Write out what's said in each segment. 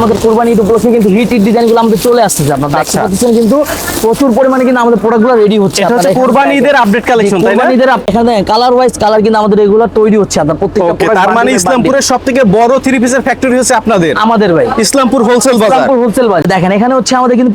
আমাদের কোরবানি ঈদ উপলক্ষে কিন্তু হিট হিট ডিজাইনগুলো আমাদের চলে আসতেছে। আপনার দেখতে আচ্ছা। পাচ্ছেন কিন্তু প্রচুর পরিমাণে কিন্তু আমাদের প্রোডাক্টগুলো রেডি হচ্ছে। এটা হচ্ছে আপনারা কোরবানি ঈদের আপডেট কালেকশন তাই না? ঈদের এখানে কালার ওয়াইজ কালার কিন্তু আমাদের রেগুলার তৈরি হচ্ছে। আপনার প্রত্যেকটা তার মানে ইসলামপুরের সব থেকে বড় থ্রি পিসের ফ্যাক্টরি হচ্ছে আপনাদের? আমাদের ভাই। ইসলামপুর হোলসেল বাজার। ইসলামপুর হোলসেল বাজার। দেখেন এখানে হচ্ছে আমাদের কিন্তু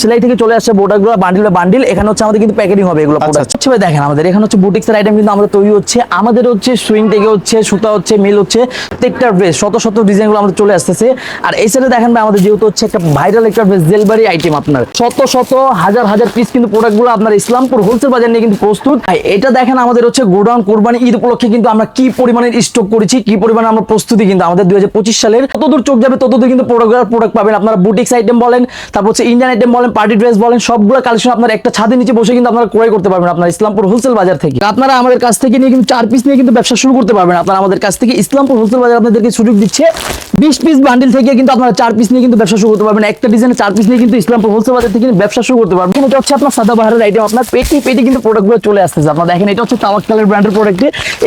সেলাই থেকে চলে আসছে প্রোডাক্টগুলো বান্ডিল বান্ডিল এখানে হচ্ছে আমাদের কিন্তু প্যাকেটিং হবে এগুলো আচ্ছা, প্রোডাক্ট হচ্ছে ভাই দেখেন আমাদের এখানে হচ্ছে বুটিক্সের আইটেম কিন্তু আমাদের তৈরি হচ্ছে। আমাদের হচ্ছে সুইং থেকে হচ্ছে সুতা হচ্ছে মিল হচ্ছে প্রত্যেকটা ড্রেস শত শত ডিজাইনগুলো আমাদের চলে আসতেছে। আর এই সাইডে দেখেন ভাই, আমাদের যেহেতু হচ্ছে একটা ভাইরাল একটা আইটেম আপনার। শত শত হাজার হাজার পিস কিন্তু আপনার ইসলামপুর হোলসেল বাজার নিয়ে কিন্তু প্রস্তুত। এটা দেখেন আমাদের হচ্ছে গোডাউন কোরবানি ঈদ উপলক্ষে কিন্তু আমরা কি পরিমাণের স্টক করেছি, কি পরিমাণে আমরা প্রস্তুতি কিন্তু আমাদের দুই সালের। ততদূর চোখ যাবে ততদূর কিন্তু প্রোডাক্ট প্রোডাক্ট পাবেন। আপনারা বুটিক্স আইটেম বলেন, তারপর হচ্ছে ইন্ডিয়ান আইটেম বলেন পার্টি ড্রেস বলেন, সবগুলো কালেকশন আপনার একটা ছাদের নিচে বসে কিন্তু আপনারা ক্রয় করতে পারবেন আপনার ইসলামপুর হোলসেল বাজার থেকে। আপনারা আমাদের কাছ থেকে নিয়ে কিন্তু চার পিস নিয়ে কিন্তু ব্যবসা শুরু করতে পারবেন। আপনারা আমাদের কাছ থেকে ইসলামপুর হোলসেল বাজার আপনাদেরকে সুযোগ দিচ্ছে। বিশ পিস বান্ডিল থেকে কিন্তু আপনারা চার পিস নিয়ে কিন্তু ব্যবসা শুরু করতে পারবেন একটা ডিজাইনে চার পিস নিয়ে কিন্তু ইসলামপুর হোলসেল বাজার থেকে ব্যবসা শুরু করতে পারবেন। এটা হচ্ছে আপনার সাদা বাহারের আইটেম আপনার পেটি পেটি কিন্তু প্রোডাক্টগুলো চলে আসতেছে। আপনারা দেখেন এটা হচ্ছে তাওয়াক্কালের ব্র্যান্ডের প্রোডাক্ট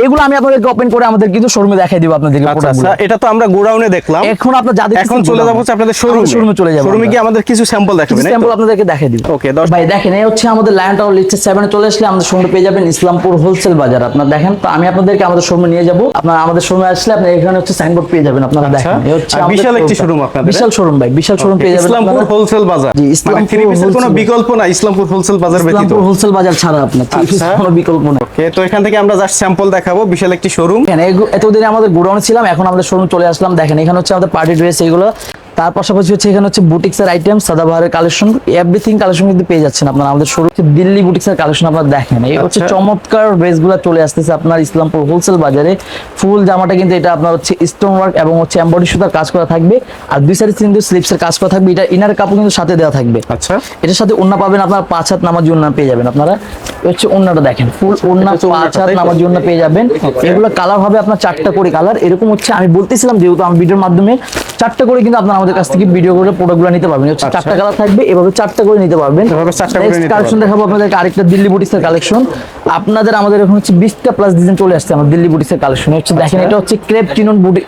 এগুলো আমি আপনাদেরকে ওপেন করে আমাদের কিন্তু শোরুমে দেখাই দিব আপনাদেরকে আচ্ছা আচ্ছা এটা তো আমরা গোডাউনে দেখলাম। এখন আপনার যাদের এখন চলে যাব হচ্ছে আপনাদের শোরুমে শোরুমে চলে যাব শোরুমে কি আমাদের কিছু স্যাম্পল দেখাবেন স্যাম্পল আপনাদেরকে দেখাই দিব। ওকে দশ ভাই দেখেন এই হচ্ছে আমাদের লায়ন টাওয়ার লিস্টে সেভেনে চলে আসলে আমাদের শোরুমে পেয়ে যাবেন ইসলামপুর হোলসেল বাজার। আপনার দেখেন তো আমি আপনাদেরকে আমাদের শোরুমে নিয়ে যাব। আপনার আমাদের শোরুমে আসলে আপনি এখানে হচ্ছে সাইনবোর্ড পেয়ে যাবেন। আপনারা আচ্ছা। দেখেন এই হচ্ছে বিশাল একটি showroom-টা। Showroom আপনাদের, বিশাল শোরুম ভাই বিশাল শোরুম পেয়ে যাবেন ইসলামপুর হোলসেল বাজার। জি, মানে ইসলামপুর থ্রি পিসের কোনো বিকল্প না ইসলামপুর হোলসেল বাজার ব্যতীত। ইসলামপুর হোলসেল বাজার ছাড়া আপনার থ্রি পিস আচ্ছা। কোনো বিকল্প ওকে তো এখান থেকে আমরা জাস্ট স্যাম্পল দেখাবো বিশাল একটি শোরুম এতদিনে আমাদের গোডাউনে ছিলাম এখন আমাদের শোরুম চলে আসলাম। দেখেন এখানে হচ্ছে আমাদের পার্টি ড্রেস এগুলো তার পাশাপাশি হচ্ছে এখানে হচ্ছে বুটিক্সের আইটেম সাদাবাহারের কালেকশন এভরিথিং কালেকশন কিন্তু পেয়ে যাচ্ছেন আপনারা। আমাদের শোরুম দিল্লি বুটিক্সের কালেকশন আপনারা দেখেন। এই হচ্ছে আচ্ছা। চমৎকার ড্রেসগুলো চলে আসতেছে আপনার ইসলামপুর হোলসেল বাজারে। ফুল জামাটা কিন্তু এটা আপনার হচ্ছে স্টোন ওয়ার্ক এবং হচ্ছে এমবডি সুতার কাজ করা থাকবে। আর দুই সাইডে কিন্তু স্লিপসের কাজ করা থাকবে। এটা ইনার কাপড় কিন্তু সাথে দেওয়া থাকবে। আচ্ছা। এটার সাথে ওন্না পাবেন আপনার পাঁচ হাত নামাজ ওন্না পেয়ে যাবেন আপনারা। হচ্ছে ওন্নাটা দেখেন। ফুল ওন্না এটা হচ্ছে পাঁচ হাত নামাজ ওন্না পেয়ে যাবেন। এগুলো কালার হবে আপনার চারটা করে কালার এরকম হচ্ছে আমি বলতেছিলাম যেহেতু আমি ভিডিওর মাধ্যমে চারটা করে কিন্তু আপনারা আমাদের কাছ থেকে ভিডিও করে প্রোডাক্টগুলো নিতে পারবেন। হচ্ছে আচ্ছা। চারটা কালার থাকবে এভাবে চারটা করে নিতে পারবেন। কালেকশন দেখাবো আপনাদেরকে আরেকটা দিল্লি বুটিক্সের কালেকশন আপনাদের আমাদের এখন হচ্ছে বিশটা প্লাস ডিজাইন চলে আসছে আমার দিল্লি বুটিক্সের কালেকশন হচ্ছে দেখেন আচ্ছা। এটা হচ্ছে ক্রেপ চিনন বুটি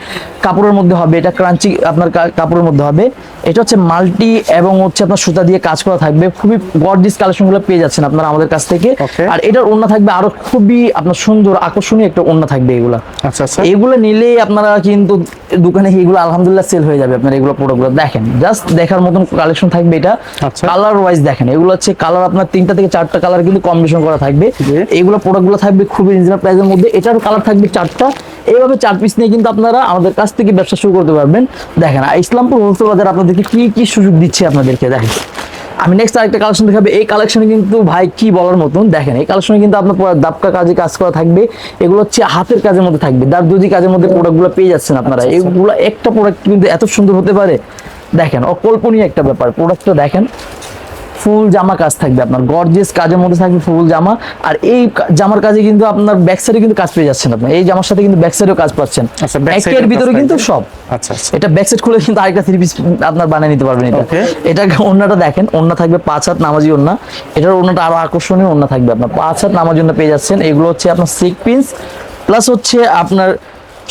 কাপড়ের মধ্যে হবে এটা ক্রাঞ্চি আপনার কাপড়ের মধ্যে হবে। এটা হচ্ছে মাল্টি এবং হচ্ছে আপনার সুতা দিয়ে কাজ করা থাকবে। খুবই গর্জিস কালেকশনগুলো পেয়ে যাচ্ছেন আপনারা আমাদের কাছ থেকে। আর এটার ওন্না থাকবে আরও খুবই আপনার সুন্দর আকর্ষণীয় একটা ওন্না থাকবে এগুলা। আচ্ছা আচ্ছা। এগুলো নিলে আপনারা কিন্তু দোকানে এগুলো আলহামদুলিল্লাহ সেল হয়ে যাবে আপনার এগুলো প্রোডাক্টগুলো দেখেন। জাস্ট দেখার মতন কালেকশন থাকবে এটা। আচ্ছা। কালার ওয়াইজ দেখেন এগুলো হচ্ছে কালার আপনার তিনটা থেকে চারটা কালার কিন্তু কম্বিনেশন করা থাকবে। এগুলো প্রোডাক্ট প্রোডাক্টগুলো থাকবে খুবই রিজনেবল প্রাইসের মধ্যে। এটার কালার থাকবে চারটা। এইভাবে চার পিস নিয়ে কিন্তু আপনারা আমাদের কাছ থেকে ব্যবসা শুরু করতে পারবেন। দেখেন আর ইসলামপুর হোলসেল বাজার আপনাদেরকে কি কি সুযোগ দিচ্ছে আপনাদেরকে? দেখেন। আমি নেক্সট আরেকটা কালেকশন দেখাবো এই কালেকশনে কিন্তু ভাই কি বলার মতন? দেখেন এই কালেকশনে কিন্তু আপনার দাপকা কাজে কাজ করা থাকবে। এগুলো হচ্ছে হাতের কাজের মধ্যে থাকবে। দারদুজি কাজের মধ্যে প্রোডাক্টগুলো পেয়ে যাচ্ছেন আপনারা এগুলো একটা প্রোডাক্ট কিন্তু এত সুন্দর হতে পারে। দেখেন অকল্পনীয় একটা ব্যাপার। প্রোডাক্টটা দেখেন ফুল জামা কাজ থাকবে আপনার। গর্জিয়াস কাজের মধ্যে থাকবে ফুল জামা। আর এই জামার কাজে কিন্তু আপনার ব্যাক সাইডে কিন্তু কাজ পেয়ে যাচ্ছেন আপনি। এই জামার সাথে কিন্তু ব্যাক সাইডেও কাজ পাচ্ছেন। আচ্ছা, side ভিতরে কিন্তু সব। আচ্ছা আচ্ছা। এটা ব্যাক সাইড খুলে কিন্তু আরেকটা থ্রি পিস আপনার বানিয়ে নিতে পারবেন এটা। এটা ওন্নাটা দেখেন ওন্না থাকবে পাঁচ হাত নামাজি ওন্না। এটার ওন্নাটা আরও আকর্ষণীয় ওন্না থাকবে আপনার। পাঁচ হাত নামাজি ওন্না পেয়ে যাচ্ছেন। এগুলো হচ্ছে আপনার সিক পিন্স প্লাস হচ্ছে আপনার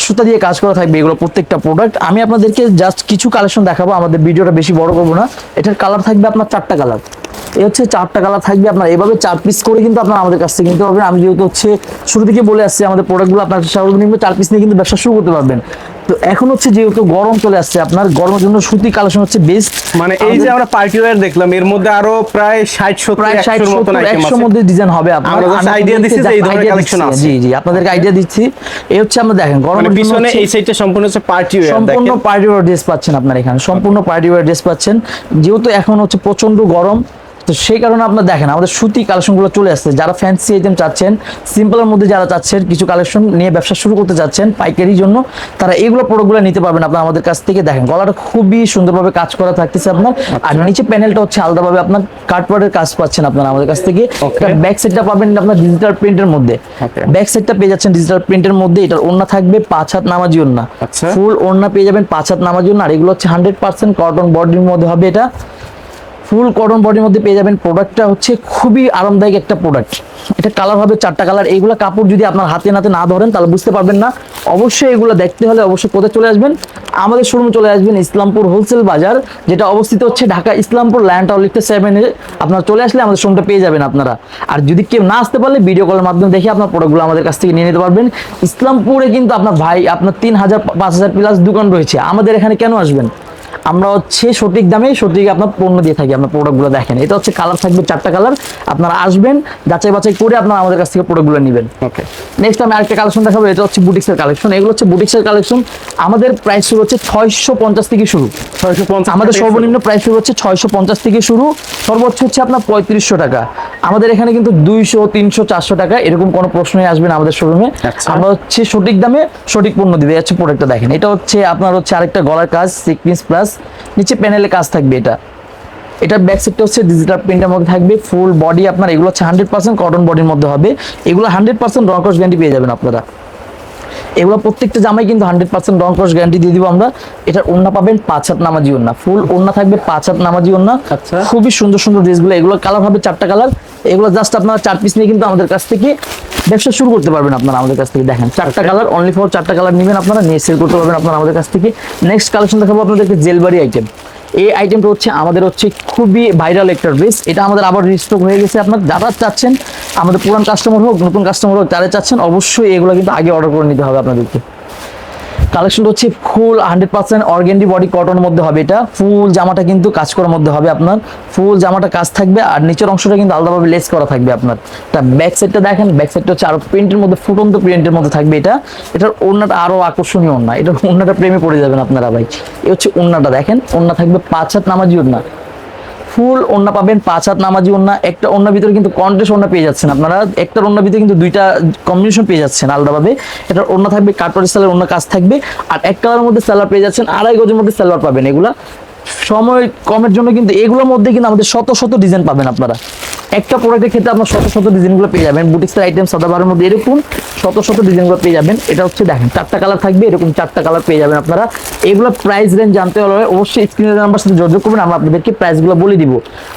সুতা দিয়ে কাজ করা থাকবে এগুলো প্রত্যেকটা প্রোডাক্ট আমি আপনাদেরকে জাস্ট কিছু কালেকশন দেখাবো, আমাদের ভিডিওটা বেশি বড় করব না। এটার কালার থাকবে আপনার চারটা কালার এই হচ্ছে চারটা কালার থাকবে আপনার, এভাবে চার পিস করে কিন্তু আপনার আমাদের কাছ থেকে কিনতে পারবেন। আমি যেহেতু হচ্ছে শুরু থেকে বলে আসছি, আমাদের প্রোডাক্টগুলো আপনার সর্বনিম্ন চার পিস নিয়ে কিন্তু ব্যবসা শুরু করতে পারবেন। তো এখন হচ্ছে যেহেতু গরম চলে আসছে আপনার গরমের জন্য সুতি কালেকশন হচ্ছে বেস্ট মানে এই যে আমরা পার্টি ওয়্যার দেখলাম এর মধ্যে আরও প্রায় ষাট সত্তর প্রায় ষাট একশোর মতন সত্তর আইটেম আছে। মধ্যে ডিজাইন হবে আপনার। আমরা আমি দিচ্ছি যে এই ধরনের দিচ্ছি। আছে। জি জি আপনাদেরকে আইডিয়া দিচ্ছি। এই হচ্ছে আমরা দেখেন মানে গরমের জন্য পিছনে এই সাইডটা সম্পূর্ণ হচ্ছে পার্টি ওয়্যার সম্পূর্ণ পার্টি ওয়ার ড্রেস পাচ্ছেন আপনার এখানে। সম্পূর্ণ পার্টি ওয়ার ড্রেস পাচ্ছেন। যেহেতু এখন হচ্ছে প্রচণ্ড গরম তো সেই কারণে আপনার দেখেন আমাদের সুতি কালেকশনগুলো চলে আসছে। যারা ফ্যান্সি আইটেম চাচ্ছেন সিম্পলের মধ্যে যারা চাচ্ছেন কিছু কালেকশন নিয়ে ব্যবসা শুরু করতে চাচ্ছেন পাইকারির জন্য তারা এইগুলো প্রোডাক্টগুলো নিতে পারবেন আপনার আমাদের কাছ থেকে। দেখেন গলাটা খুবই সুন্দরভাবে কাজ করা থাকতেছে আপনার। আর নিচে প্যানেলটা হচ্ছে আলাদাভাবে আপনার কার্ডবোর্ডের কাজ পাচ্ছেন আপনারা আমাদের কাছ থেকে. ব্যাক সাইডটা পাবেন আপনার ডিজিটাল প্রিন্টের মধ্যে. ব্যাক সাইডটা পেয়ে যাচ্ছেন ডিজিটাল প্রিন্টের মধ্যে। এটার ওড়না থাকবে পাঁচ হাত নামাজি ওড়না। আচ্ছা। ফুল ওড়না পেয়ে যাবেন পাঁচ হাত নামার জন্য আর এগুলো হচ্ছে হান্ড্রেড পার্সেন্ট কটন বডির মধ্যে হবে এটা। ফুল কটন বডির মধ্যে পেয়ে যাবেন। প্রোডাক্টটা হচ্ছে খুবই আরামদায়ক একটা প্রোডাক্ট এটা কালার হবে চারটা কালার এইগুলো কাপড় যদি আপনার হাতে নাতে না ধরেন, তাহলে বুঝতে পারবেন না। অবশ্যই এগুলো দেখতে হলে অবশ্যই কোথায় চলে আসবেন? আমাদের শোরুমে চলে আসবেন ইসলামপুর হোলসেল বাজার, যেটা অবস্থিত হচ্ছে ঢাকা ইসলামপুর ল্যান্ড টাউন লিখতে সেভেনে আপনারা চলে আসলে আমাদের শোরুমটা পেয়ে যাবেন আপনারা। আর যদি কেউ না আসতে পারলে ভিডিও কলের মাধ্যমে দেখে আপনার প্রোডাক্টগুলো আমাদের কাছ থেকে নিয়ে নিতে পারবেন। ইসলামপুরে কিন্তু আপনার ভাই, আপনার তিন হাজার, পাঁচ হাজার প্লাস দোকান রয়েছে। আমাদের এখানে কেন আসবেন? আমরা হচ্ছে সঠিক দামে সঠিক আপনার পণ্য দিয়ে থাকি আপনার প্রোডাক্টগুলো দেখেন। এটা হচ্ছে কালার থাকবে চারটা কালার আপনারা আসবেন যাচাই বাছাই করে আপনারা আমাদের কাছ থেকে প্রোডাক্টগুলো নেবেন। ওকে নেক্সট আমি আরেকটা কালেকশন দেখাবো এটা হচ্ছে বুটিক্সের কালেকশন এগুলো হচ্ছে বুটিক্সের কালেকশন আমাদের প্রাইস শুরু হচ্ছে ছয়শো পঞ্চাশ থেকে শুরু। ছয়শো পঞ্চাশ আমাদের সর্বনিম্ন প্রাইস শুরু হচ্ছে ছয়শো পঞ্চাশ থেকে শুরু। সর্বোচ্চ হচ্ছে আপনার পঁয়ত্রিশশো টাকা। আমাদের এখানে কিন্তু দুইশো তিনশো চারশো টাকা এরকম কোনো প্রশ্নই আসবে না আমাদের শোরুমে আচ্ছা। আমরা হচ্ছে সঠিক দামে সঠিক পণ্য দিবে হচ্ছে প্রোডাক্টটা দেখেন। এটা হচ্ছে আপনার হচ্ছে আরেকটা গলার কাজ সিকপিস প্লাস নিচে প্যানেলে কাজ থাকবে এটা। এটার ব্যাক সাইডটা হচ্ছে ডিজিটাল প্রিন্টের মধ্যে থাকবে ফুল বডি আপনার এগুলো হচ্ছে হান্ড্রেড পার্সেন্ট কটন বডির মধ্যে হবে। এগুলো হান্ড্রেড পার্সেন্ট রকস গ্যারান্টি পেয়ে যাবেন আপনারা। এগুলো প্রত্যেকটা জামাই কিন্তু হান্ড্রেড পার্সেন্ট রং ক্রস গ্যারান্টি দিয়ে দিব আমরা। এটার ওন্না পাবেন পাঁচ হাত নামাজি ওন্না ফুল ওন্না থাকবে পাঁচ হাত নামাজি ওন্না আচ্ছা। খুবই সুন্দর সুন্দর ড্রেসগুলো এগুলো কালার হবে চারটা কালার এগুলো জাস্ট আপনারা চার পিস নিয়ে কিন্তু আমাদের কাছ থেকে ব্যবসা শুরু করতে পারবেন আপনারা আমাদের কাছ থেকে। দেখেন চারটা কালার অনলি ফর চারটা কালার নেবেন আপনারা নিয়ে সেল করতে পারবেন আপনারা আমাদের কাছ থেকে। নেক্সট কালেকশন দেখাবো আপনাদেরকে জেলবারি আইটেম এই আইটেমটা হচ্ছে আমাদের হচ্ছে খুবই ভাইরাল একটা ড্রেস এটা আমাদের আবার রিস্টক হয়ে গেছে। আপনার যারা চাচ্ছেন, আমাদের পুরান কাস্টমার হোক, নতুন কাস্টমার হোক, যারা চাচ্ছেন, অবশ্যই এগুলো কিন্তু আগে অর্ডার করে নিতে হবে আপনাদেরকে। কালেকশনটা হচ্ছে full hundred percent organdy body cotton মধ্যে হবে এটা। ফুল জামাটা কিন্তু কাজ করার মধ্যে হবে আপনার। ফুল জামাটা কাজ থাকবে আর নিচের অংশটা কিন্তু আলাদাভাবে লেস করা থাকবে আপনার। তা ব্যাক সাইডটা দেখেন ব্যাক সাইডটা হচ্ছে আরও প্রিন্টের মধ্যে, ফুটন্ত প্রিন্টের মধ্যে থাকবে এটা। এটার ওড়নাটা আরও আকর্ষণীয় না এটার ওড়নাটা প্রেমে পড়ে যাবেন আপনারা ভাই। এ হচ্ছে ওড়নাটা দেখেন, ওড়না থাকবে পাঁচ হাত নামাজি ওড়না। ফুল ওন্না পাবেন, পাঁচ হাত নামাজি ওন্না একটা ওন্নার ভিতরে কিন্তু কন্টেস্ট ওন্না পেয়ে যাচ্ছেন আপনারা। একটা ওন্নার ভিতরে কিন্তু দুইটা কম্বিনেশন পেয়ে যাচ্ছেন আলাদাভাবে। এটা ওন্না থাকবে কাটপাটি সেলার ওন্না কাজ থাকবে। আর এক কালারের মধ্যে সেলার পেয়ে যাচ্ছেন, আড়াই গজের মধ্যে সেলার পাবেন এগুলা। সময় কমের জন্য কিন্তু এগুলোর মধ্যে কিন্তু আমাদের শত শত ডিজাইন পাবেন আপনারা। একটা প্রোডাক্টের ক্ষেত্রে আপনার শত শত ডিজাইনগুলো পেয়ে যাবেন। বুটিক্সের আইটেম সাদাবারের মধ্যে এরকম শত শত ডিজাইনগুলো পেয়ে যাবেন। এটা হচ্ছে দেখেন, চারটা কালার থাকবে, এরকম চারটা কালার পেয়ে যাবেন আপনারা। এগুলো প্রাইস রেঞ্জ জানতে হলে অবশ্যই স্ক্রিনের নাম্বার সাথে যোগাযোগ করবেন, আমরা আপনাদেরকে প্রাইসগুলো বলে দিব।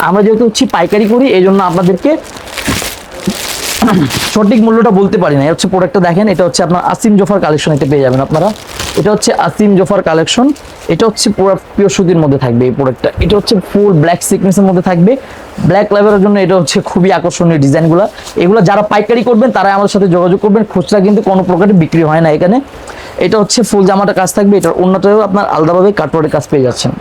আমরা যেহেতু হচ্ছে পাইকারি করি এই জন্য আপনাদেরকে সঠিক মূল্যটা বলতে পারি না। হচ্ছে প্রোডাক্টটা দেখেন, এটা হচ্ছে আপনার আসিম জোফার কালেকশন এতে পেয়ে যাবেন আপনারা। এটা হচ্ছে আসিম জোফার কালেকশন এটা হচ্ছে পুরো পিওর সুতির মধ্যে থাকবে এই প্রোডাক্টটা এটা হচ্ছে ফুল ব্ল্যাক সিকনেসের মধ্যে থাকবে। ব্ল্যাক লেভেলের জন্য এটা হচ্ছে খুবই আকর্ষণীয় ডিজাইনগুলো এগুলো যারা পাইকারি করবেন, তারাই আমাদের সাথে যোগাযোগ করবেন। খুচরা কিন্তু কোনো প্রকারে বিক্রি হয় না এখানে। এটা হচ্ছে ফুল জামাটা কাজ থাকবে, এটার অন্যটাও আপনার আলাদাভাবে কাটওয়ার্ডের কাজ পেয়ে যাচ্ছেন।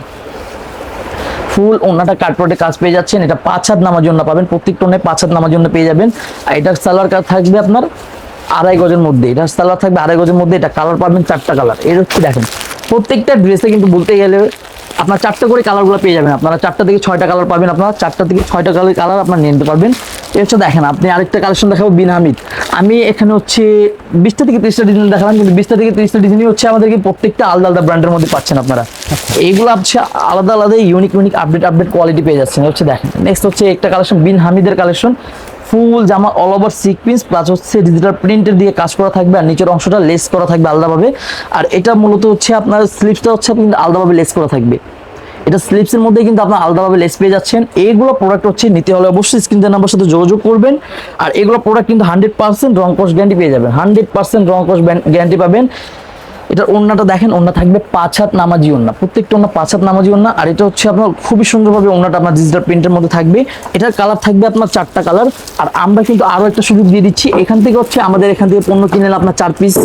ফুল ওনাটা কাটপটে কাজ পেয়ে যাচ্ছেন। এটা পাঁচ হাত নামার জন্য পাবেন। প্রত্যেক টোনে পাঁচ হাত নামার জন্য পেয়ে যাবেন। আর এটার সালোয়ার কাজ থাকবে আপনার আড়াই গজের মধ্যে। এটা সালোয়ার থাকবে আড়াই গজের মধ্যে। এটা কালার পাবেন চারটা কালারের হচ্ছে দেখেন, প্রত্যেকটা ড্রেসে কিন্তু বলতে গেলে আপনার চারটা করে কালারগুলো পেয়ে যাবেন। আপনারা চারটা থেকে ছয়টা কালার পাবেন আপনারা, চারটা থেকে ছয়টা কালার কালার আপনার নিয়ে নিতে পারবেন। হচ্ছে দেখেন, আপনি আরেকটা কালেকশন দেখাবো, বিন হামিদ। আমি এখানে হচ্ছে বিশটা থেকে তিরিশটা ডিজাইন দেখালাম, কিন্তু বিশটা থেকে তিরিশটা ডিজাইনই হচ্ছে আমাদেরকে প্রত্যেকটা আলাদা আলাদা ব্র্যান্ডের মধ্যে পাচ্ছেন আপনারা। এইগুলো হচ্ছে আলাদা আলাদা unique unique update update quality পেয়ে যাচ্ছেন। হচ্ছে দেখেন নেক্সট হচ্ছে একটা কালেকশন বিন হামিদের কালেকশন ফুল জামা অল ওভার সিকপিস প্লাস হচ্ছে ডিজিটাল প্রিন্টের দিয়ে কাজ করা থাকবে আর নিচের অংশটা লেস করা থাকবে আলাদাভাবে। আর এটা মূলত হচ্ছে আপনার স্লিপসটা হচ্ছে কিন্তু আলাদাভাবে লেস করা থাকবে। এটা স্লিপসের মধ্যে কিন্তু আপনার আলাদাভাবে লেস পেয়ে যাচ্ছেন। এইগুলো প্রোডাক্ট হচ্ছে নিতে হলে অবশ্যই স্ক্রিনের নাম্বার সাথে যোগাযোগ করবেন। আর এগুলো প্রোডাক্ট কিন্তু হান্ড্রেড পার্সেন্ট রং কস গ্যারান্টি পেয়ে যাবেন। হান্ড্রেড পার্সেন্ট রং কস গ্যারান্টি পাবেন। এটার ওন্নাটা দেখেন ওন্না থাকবে পাঁচ হাত নামাজি ওন্না প্রত্যেকটা ওন্না পাঁচ হাত নামাজি ওন্না আর এটা হচ্ছে আপনার খুবই সুন্দরভাবে ওন্নাটা আপনার ডিজিটাল প্রিন্টের মধ্যে থাকবে। এটার কালার থাকবে আপনার চারটা কালার আর আমরা কিন্তু আরও একটা সুযোগ দিয়ে দিচ্ছি, এখান থেকে হচ্ছে আমাদের এখান থেকে পণ্য কিনলেন আপনার চার পিস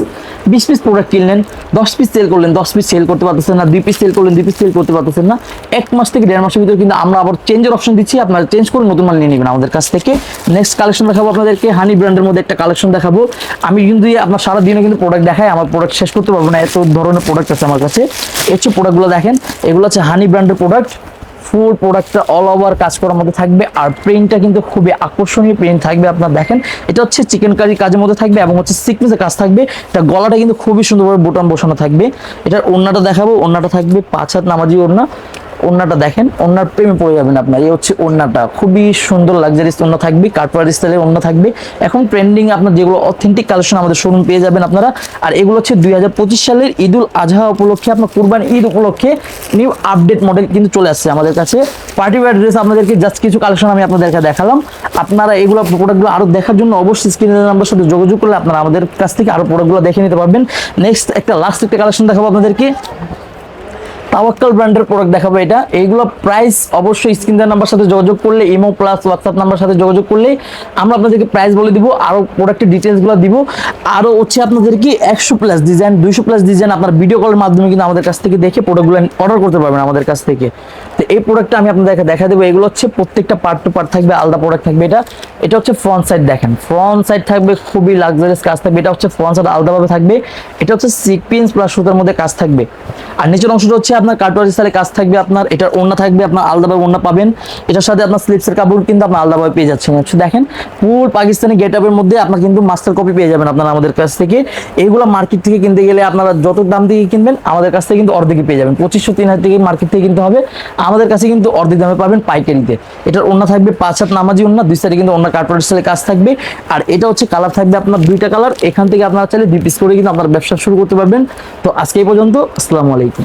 বিশ পিস প্রোডাক্ট কিনলেন, দশ পিস সেল করলেন, দশ পিস সেল করতে পারতেছেন না, দুই পিস সেল করলেন, দুই পিস সেল করতে পারতেছেন না। এক মাস থেকে দেড় মাসের ভিতরে কিন্তু আমরা আবার চেঞ্জের অপশন দিচ্ছি, আপনারা চেঞ্জ করে নতুন মাল নিয়ে নেবেন আমাদের কাছ থেকে। নেক্সট কালেকশন দেখাবো আপনাদেরকে হানি ব্র্যান্ডের মধ্যে একটা কালেকশন দেখাবো। আমি কিন্তু আপনার সারা দিনে কিন্তু প্রোডাক্ট দেখাই, আমার প্রোডাক্ট শেষ করতে পারব না। এত ধরনের প্রোডাক্ট আছে আমার কাছে। হচ্ছে প্রোডাক্টগুলো দেখেন, এগুলো হচ্ছে হানি ব্র্যান্ডের প্রোডাক্ট ফুল প্রোডাক্টটা অল ওভার কাজ করার মধ্যে থাকবে। আর প্রিন্টটা কিন্তু খুবই আকর্ষণীয় প্রিন্ট থাকবে, আপনার দেখেন। এটা হচ্ছে চিকেন কারি কাজের মধ্যে থাকবে এবং হচ্ছে সিকনেসের কাজ থাকবে। এটা গলাটা কিন্তু খুবই সুন্দরভাবে বোটাম বসানো থাকবে। এটার ওড়নাটা দেখাবো। ওড়নাটা থাকবে পাঁচ হাত নামাজি ওড়না। ওন্নাটা দেখেন ওন্নার প্রেমে পড়ে যাবেন আপনার। এই হচ্ছে ওন্নাটা খুবই সুন্দর লাক্সারিস ওন্না থাকবে, কাটওয়ার স্টাইলের ওন্না থাকবে। এখন ট্রেন্ডিং আপনার যেগুলো অথেন্টিক কালেকশন আমাদের শোরুম পেয়ে যাবেন আপনারা। আর এগুলো হচ্ছে দুই হাজার পঁচিশ সালের ঈদুল আজহা উপলক্ষে, আপনার কুরবান ঈদ উপলক্ষে নিউ আপডেট মডেল কিন্তু চলে আসছে আমাদের কাছে। পার্টি ওয়্যার ড্রেস আপনাদেরকে জাস্ট কিছু কালেকশন আমি আপনাদেরকে দেখালাম। আপনারা এগুলো প্রোডাক্টগুলো আরও দেখার জন্য অবশ্যই স্ক্রিনের নাম্বার সাথে যোগাযোগ করলে আপনারা আমাদের কাছ থেকে আরও প্রোডাক্টগুলো দেখে নিতে পারবেন। নেক্সট একটা লাস্ট একটা কালেকশন দেখাবো আপনাদেরকে। তাওয়াক্কাল ব্র্যান্ডের প্রোডাক্ট দেখাবো এটা। এইগুলো প্রাইস অবশ্যই স্ক্রিন নাম্বার সাথে যোগাযোগ করলে ইমো প্লাস হোয়াটসঅ্যাপ নাম্বার সাথে যোগাযোগ করলে আমরা আপনাদেরকে প্রাইস বলে দিব, আরও প্রোডাক্টের ডিটেলসগুলো দিব। আরও হচ্ছে আপনাদেরকে একশো প্লাস ডিজাইন দুইশো প্লাস ডিজাইন আপনার ভিডিও কলের মাধ্যমে কিন্তু আমাদের কাছ থেকে দেখে প্রোডাক্টগুলো অর্ডার করতে পারবেন আমাদের কাছ থেকে। তো এই প্রোডাক্টটা আমি আপনাদেরকে দেখা দেবো। এগুলো হচ্ছে প্রত্যেকটা পার্ট টু পার্ট থাকবে, আলাদা প্রোডাক্ট থাকবে এটা। এটা হচ্ছে ফ্রন্ট সাইড দেখেন। ফ্রন্ট সাইড থাকবে, খুবই লাক্সারিয়াস কাজ থাকবে। এটা হচ্ছে ফ্রন্ট সাইড আলাদাভাবে থাকবে। এটা হচ্ছে সিকপিন্স প্লাস সুতার মধ্যে কাজ থাকবে। আর নিচের অংশটা হচ্ছে আপনার কাটোয়ারি স্টাইলে কাজ থাকবে, আপনার এটার ওড়না থাকবে, আপনার আলাদাভাবে ওড়না পাবেন। এটার সাথে আপনার স্লিপসের কাপড় কিন্তু আপনার আলাদাভাবে পেয়ে যাচ্ছেন। হচ্ছে দেখেন ফুল পাকিস্তানি গেট আপের মধ্যে আপনার কিন্তু মাস্টার কপি পেয়ে যাবেন আপনারা আমাদের কাছ থেকে। এইগুলো মার্কেট থেকে কিনতে গেলে আপনারা যত দাম থেকে কিনবেন, আমাদের কাছ থেকে কিন্তু অর্ধেকে পেয়ে যাবেন। পঁচিশশো, তিন হাজার থেকে মার্কেট থেকে কিনতে হবে। আমাদের কাছে কিন্তু অর্ধেক দামে পাবেন পাইকারিতে। এটার ওড়না থাকবে পাঁচ হাত নামাজি ওড়না, দুই সাইডে কিন্তু ওড়না কার্পোরেট স্টাইলে কাজ থাকবে। আর এটা হচ্ছে কালার থাকবে আপনার দুইটা কালার এখান থেকে আপনারা চাইলে দুই পিস করে কিন্তু আপনার ব্যবসা শুরু করতে পারবেন। তো আজকে এই পর্যন্ত, আসসালামু আলাইকুম।